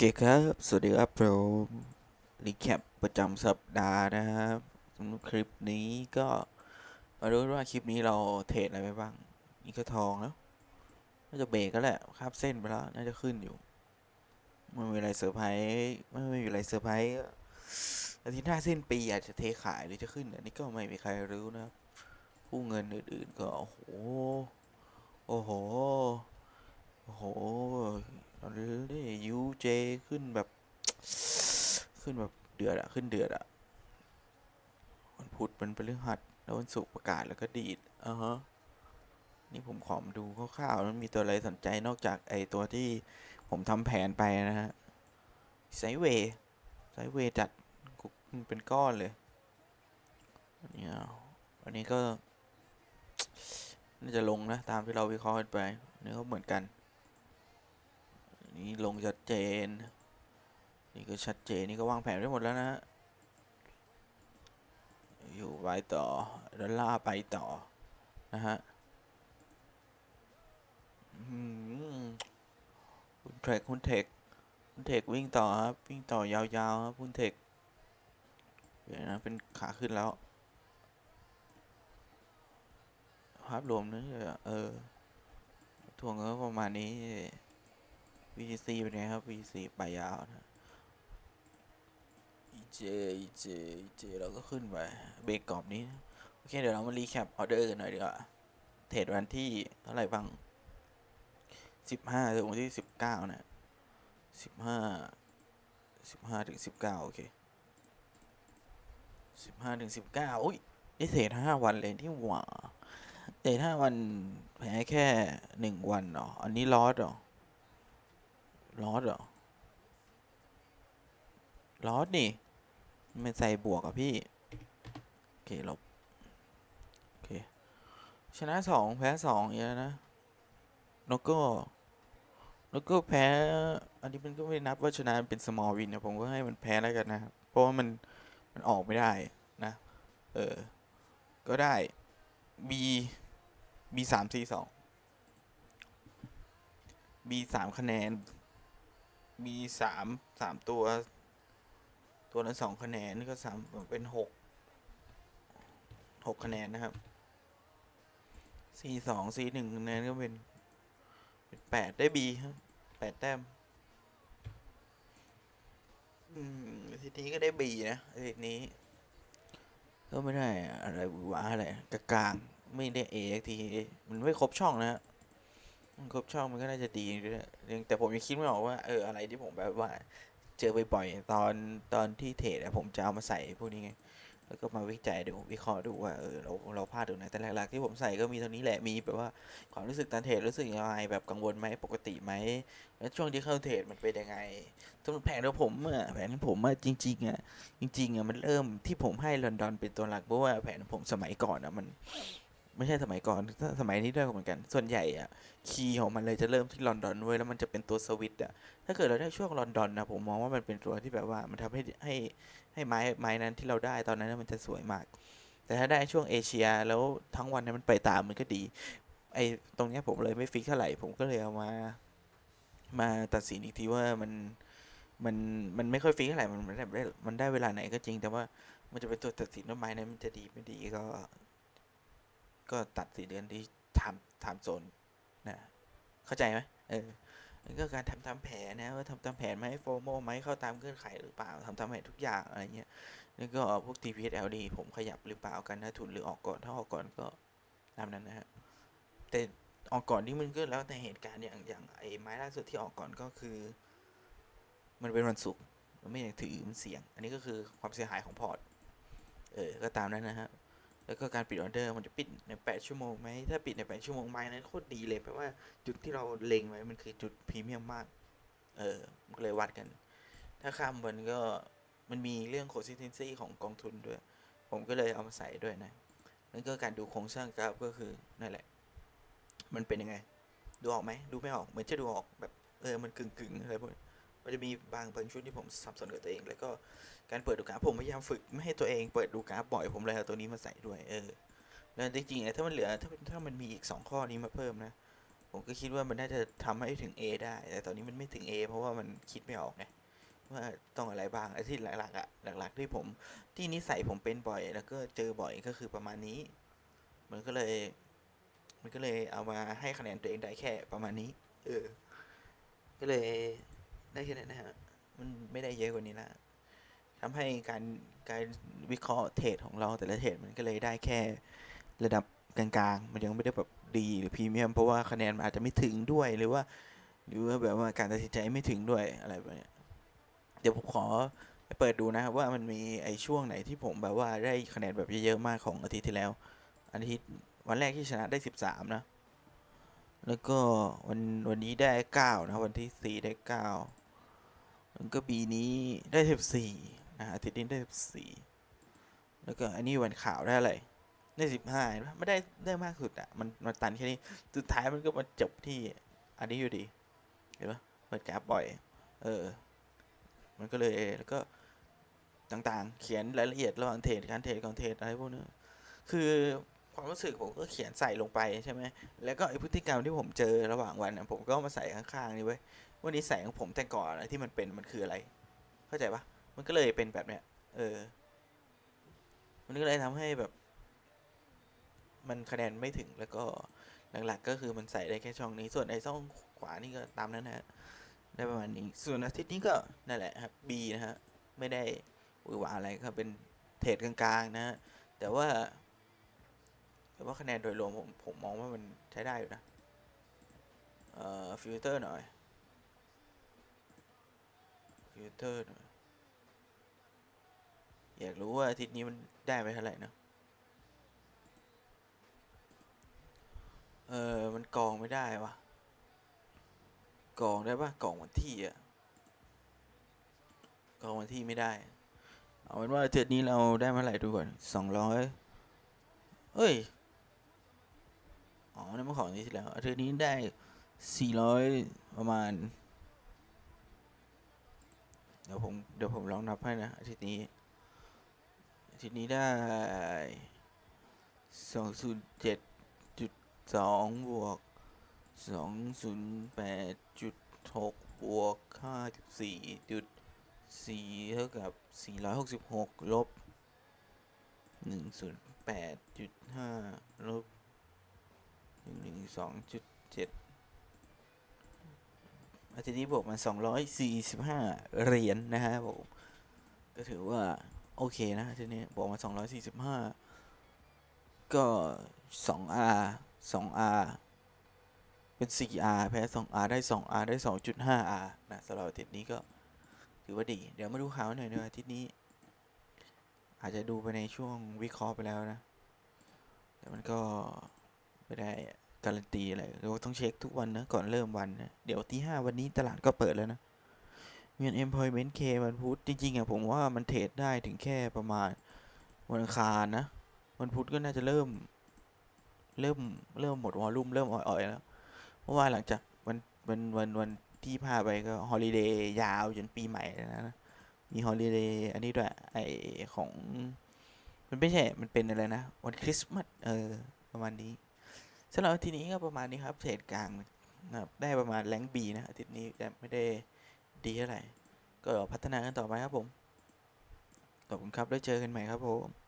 เคครับ สวัสดีครับผมรีแคปประจำสัปดาห์นะครับสำหรับคลิปนี้ก็มาดูว่าคลิปนี้เราเทรดอะไรไปบ้าง นี่ก็ทองแล้ว น่าจะเบรกก็แหละคาบเส้นไปแล้ว น่าจะขึ้นอยู่ ไม่มีอะไรเซอร์ไพรส์ไม่มีอะไรเซอร์ไพรส์อาทิตย์หน้าสิ้นปีอาจจะเทขายหรือจะขึ้น อันนี้ก็ไม่มีใครรู้นะครับผู้เงินอื่นๆก็โอ้โห โอ้โห โอ้โห ตอนนี้ยูเจขึ้นแบบ ขึ้นแบบเดือดอะขึ้นเดือดอะวันพุธมันเป็นพฤหัสแล้ววันศุกร์ประกาศแล้วก็ดีดอ่าฮะ นี่ผมขอมาดูคร่าวๆมันมีตัวอะไรสนใจนอกจากไอตัวที่ผมทำแผนไปนะฮะไซเวย์ไซเวย์จัดมันเป็นก้อนเลยเนี่ยอันนี้ก็ น่าจะลงนะ ตามที่เราวิเคราะห์กันไปนี่ก็เหมือนกัน นี่ลงชัดเจน นี่ก็ชัดเจน นี่ก็วางแผนไว้หมดแล้วนะอยู่ไปต่อดอลลาร์ไปต่อ นะฮะอืมคุณเทคคุณเทคคุณเทควิ่งต่อครับ วิ่งต่อยาวๆครับคุณเทคเดี๋ยวนะเป็นขาขึ้นแล้ว ภาพรวมนี่เออทวงก็ประมาณนี้ VC เป็นไงครับ VC ไปยาวนะ EJ EJ EJ เราก็ขึ้นไปเบรกกรอบนี้ โอเค เดี๋ยวเรามารีแคปออเดอร์กันหน่อยดีกว่า เทรดวันที่เท่าไหร่บ้างสิบห้าถึงวันที่สิบเก้านะสิบห้าสิบห้าถึงสิบเก้าโอเคสิบห้าถึงสิบเก้าอุ้ยได้เทรดห้าวันเลยที่หว่าเทรดห้าวันแพ้แค่หนึ่งวันเหรออันนี้ลอสเหรอ ลอสเหรอลอสนี่มันใส่บวกอะพี่ โอเค ลบ โอเค ชนะสองแพ้สองอย่างเงี้ยนะนกก็นกก็แพ้ อันนี้มันก็ไม่นับว่าชนะเป็น small win นะผมก็ให้มันแพ้แล้วกันนะครับ เพราะว่ามันมันออกไม่ได้นะ เออ ก็ได้ B B สาม C สอง B สามคะแนน มีสามสามตัว ตัวละสองคะแนนนี่ก็สามเป็นหกหกคะแนนนะครับ C สอง C หนึ่งคะแนนก็เป็นเป็นแปดได้ B ครับแปดแต้มอืมทีนี้ก็ได้ B นะทีนี้ ก็ไม่ได้อะไรหวือหวาอะไรกลางๆไม่ได้ A สักทีมันไม่ครบช่องนะฮะ ครบช่องมันก็น่าจะดีด้วยยังแต่ผมยังคิดไม่ออกว่าเอออะไรที่ผมแบบว่า เจอบ่อยๆตอนตอนที่เทรดอะผมจะเอามาใส่พวกนี้ไงแล้วก็มาวิจัยดูวิเคราะห์ดูว่าเออเราเราพลาดตรงไหนแต่หลักๆที่ผมใส่ก็มีเท่านี้แหละมีแบบว่าความรู้สึกตอนเทรดรู้สึกยังไงแบบกังวลไหมปกติไหมแล้วช่วงที่เข้าเทรดมันเป็นยังไงสำหรับแผนของผมอะแผนของผมอะจริงๆอะจริงๆอะมันเริ่มที่ผมให้ลอนดอนเป็นตัวหลักเพราะว่าแผนของผมสมัยก่อนอะมัน ไม่ใช่สมัยก่อนสมัยนี้ด้วยเหมือนกัน ส่วนใหญ่อะคีย์ของมันเลยจะเริ่มที่ลอนดอนเว้ยแล้วมันจะเป็นตัวสวิตอะถ้าเกิดเราได้ช่วงลอนดอนนะผมมองว่ามันเป็นตัวที่แบบว่ามันทำให้ให้ให้ไม้ไม้นั้นที่เราได้ตอนนั้นนะมันจะสวยมาก แต่ถ้าได้ช่วงเอเชียแล้วทั้งวันนั้นมันไปตามมันก็ดี ไอตรงเนี้ยผมเลยไม่ฟิกเท่าไหร่ผมก็เลยเอามา มาตัดสินอีกทีว่ามันมันมันไม่ค่อยฟิกเท่าไหร่มันมันได้มันได้เวลาไหนก็จริงแต่ว่ามันจะเป็นตัวตัดสินว่าไม้นั้นมันจะดีไม่ดีก็ ก็ตัดสินเดือนที่ทำทำโซนนะเข้าใจไหมเออแล้วก็การทำตามแผนนะว่าทำตามแผนไหมโฟโมไหมเข้าตามเงื่อนไขหรือเปล่าทำตามแผนทุกอย่างอะไรเงี้ยแล้วก็พวก TPSLD ผมขยับหรือเปล่ากันนะทุนหรือออกก่อนถ้าออกก่อนก็ตามนั้นนะฮะแต่ออกก่อนนี่มันก็แล้วแต่เหตุการณ์อย่างอย่างไอ้ไม้ล่าสุดที่ออกก่อนก็คือ มันเป็นวันศุกร์มันไม่อยากถือมันเสี่ยง อันนี้ก็คือความเสียหายของพอร์ตเออก็ตามนั้นนะฮะ แล้วก็การปิดออเดอร์มันจะปิดใน 8 ชั่วโมงไหมถ้าปิดใน 8 ชั่วโมงไม้นั้นโคตรดีเลยแปลว่าจุดที่เราเล็งไว้มันคือจุดพรีเมียมมาก เออมันก็เลยวัดกัน ถ้าข้ามวันก็มันมีเรื่อง consistency ของกองทุนด้วย ผมก็เลยเอามาใส่ด้วยนะแล้วก็การดูโครงสร้างกราฟก็คือนั่นแหละ มันเป็นยังไง ดูออกไหมดูไม่ออกเหมือนจะดูออกแบบเออมันกึ่งกึ่งๆอะไรพวกนี้ มันจะมีบางบางชุดที่ผมสับสนกับตัวเอง แล้วก็การเปิดดูกราฟผมพยายามฝึกไม่ให้ตัวเองเปิดดูกราฟบ่อยผมเลยเอาตัวนี้มาใส่ด้วยเออแล้วจริงๆนี่ยถ้ามันเหลือถ้าถ้ามันมีอีกสองข้อนี้มาเพิ่มนะ ผมก็คิดว่ามันน่าจะทำให้ถึง A ได้ แต่ตอนนี้มันไม่ถึง A เพราะว่ามันคิดไม่ออกไงว่าต้องอะไรบ้างไอ้ที่หลักๆอะหลัก ๆ ที่ผมที่นิสัยผมเป็นบ่อย แล้วก็เจอบ่อยก็คือประมาณนี้ มันก็เลย มันก็เลยเอามาให้คะแนนตัวเองได้แค่ประมาณนี้ เออ ก็เลย ได้แค่นั้นนะฮะ มันไม่ได้เยอะกว่านี้ละทำให้การการวิเคราะห์เทรดของเราแต่ละเทรดมันก็เลยได้แค่ระดับกลางๆ มันยังไม่ได้แบบดีหรือพรีเมียมเพราะว่าคะแนนมันอาจจะไม่ถึงด้วยหรือว่า หรือว่าแบบว่าการตัดสินใจไม่ถึงด้วยอะไรแบบนี้เดี๋ยวผมขอไปเปิดดูนะครับว่ามันมีไอ้ช่วงไหนที่ผมแบบว่าได้คะแนนแบบเยอะๆมากของอาทิตย์ที่แล้ว อาทิตย์วันแรกที่ชนะได้สิบสามนะ แล้วก็วันวันนี้ได้เก้านะ วันที่สี่ได้เก้า แล้วก็ปีนี้ได้สิบสี่นะอาทิตย์นี้ได้สิบสี่แล้วก็อันนี้วันข่าวได้อะไรได้สิบห้าไม่ได้ได้มากสุดอะมันมันตันแค่นี้สุดท้ายมันก็มาจบที่อันนี้อยู่ดีเห็นปะเปิดกราฟบ่อย เออ มันก็เลยแล้วก็ต่างๆ เขียนรายละเอียดระหว่างเทรดการเทรดก่อนเทรดอะไรพวกนี้คือความรู้สึกผมก็เขียนใส่ลงไปใช่ไหมแล้วก็ไอพฤติกรรมที่ผมเจอระหว่างวันผมก็มาใส่ข้างๆนี่เว้ย ว่านิสัยของผมแต่ก่อนอะที่มันเป็นมันคืออะไร เข้าใจปะมันก็เลยเป็นแบบเนี้ย เออ มันก็เลยทำให้แบบ มันคะแนนไม่ถึงแล้วก็หลักๆก็คือมันใส่ได้แค่ช่องนี้ ส่วนไอ้ช่องขวานี่ก็ตามนั้นนะฮะได้ประมาณนี้ส่วนอาทิตย์นี้ก็นั่นแหละครับ B นะฮะไม่ได้หวือหวาอะไรก็เป็นเทรดกลางๆนะฮะแต่ว่า แต่ว่าคะแนนโดยรวมผมผมมองว่ามันใช้ได้อยู่นะเอ่อฟิลเตอร์หน่อย ฟิลเตอร์หน่อยอยากรู้ว่าอาทิตย์นี้มันได้ไปเท่าไหร่นะ เออ มันกองไม่ได้วะกองได้ปะกองวันที่อะกองวันที่ไม่ได้ เอาเป็นว่าอาทิตย์นี้เราได้มาเท่าไหร่ดูก่อนสองร้อยเอ้ย อ๋อนั่นมันของอาที่ที่แล้วอาทิตย์นี้ได้สี่ร้อยประมาณ เดี๋ยวผมเดี๋ยวผมลองนับให้นะอาทิตย์นี้อาทิตย์นี้ได้สองศูนย์เจ็ดจุดสองบวกสองศูนย์แปดจุดหกบวกห้าสิบสี่จุดสี่เท่ากับสี่ร้อยหกสิบหกลบหนึ่งศูนย์แปดจุดห้าลบหนึ่งหนึ่งสองจุดเจ็ด ทิตย์นี้บวกมาสองร้อยสี่สิบห้าเหรียญนะฮะผมก็ถือว่า โอเคนะอาทีนี้บวกมาสองร้อยสี่สิบห้าก็สอง R สอง R เป็นสี่ R แพ้สอง R ได้สอง R ได้สองจุดห้า R นะสำหรับอาทิตย์นี้ก็ถือว่าดี เดี๋ยวมาดูข่าวหน่อยนะอาทิตย์นี้ อาจจะดูไปในช่วงวิเคราะห์ไปแล้วนะ แต่มันก็ไม่ได้ การันตีอะไรเราต้องเช็คทุกวันนะ ก่อนเริ่มวันนะ เดี๋ยวที่ห้าวันนี้ตลาดก็เปิดแล้วนะเงิน employment K วันพุธจริงๆอะผมว่ามันเทรดได้ถึงแค่ประมาณวันอังคารนะ วันพุธก็น่าจะเริ่ม เริ่มเริ่มหมดวอลลุ่มเริ่มอ่อยๆแล้ว เพราะว่าหลังจากวันวันวันวันที่พาไปก็ฮอลิเดย์ยาวจนปีใหม่เลยนะ มีฮอลิเดย์อันนี้ด้วยไอของ มันไม่ใช่ มันเป็นอะไรนะ วันคริสต์มาสเออ ประมาณนี้ สำหรับอาทิตย์นี้ก็ประมาณนี้ครับเทรดกลางนะครับได้ประมาณแรงบีนะอาทิตย์นี้แต่ไม่ได้ดีเท่าไหร่ ก็พัฒนากันต่อไปครับผมขอบคุณครับแล้วเจอกันใหม่ครับผม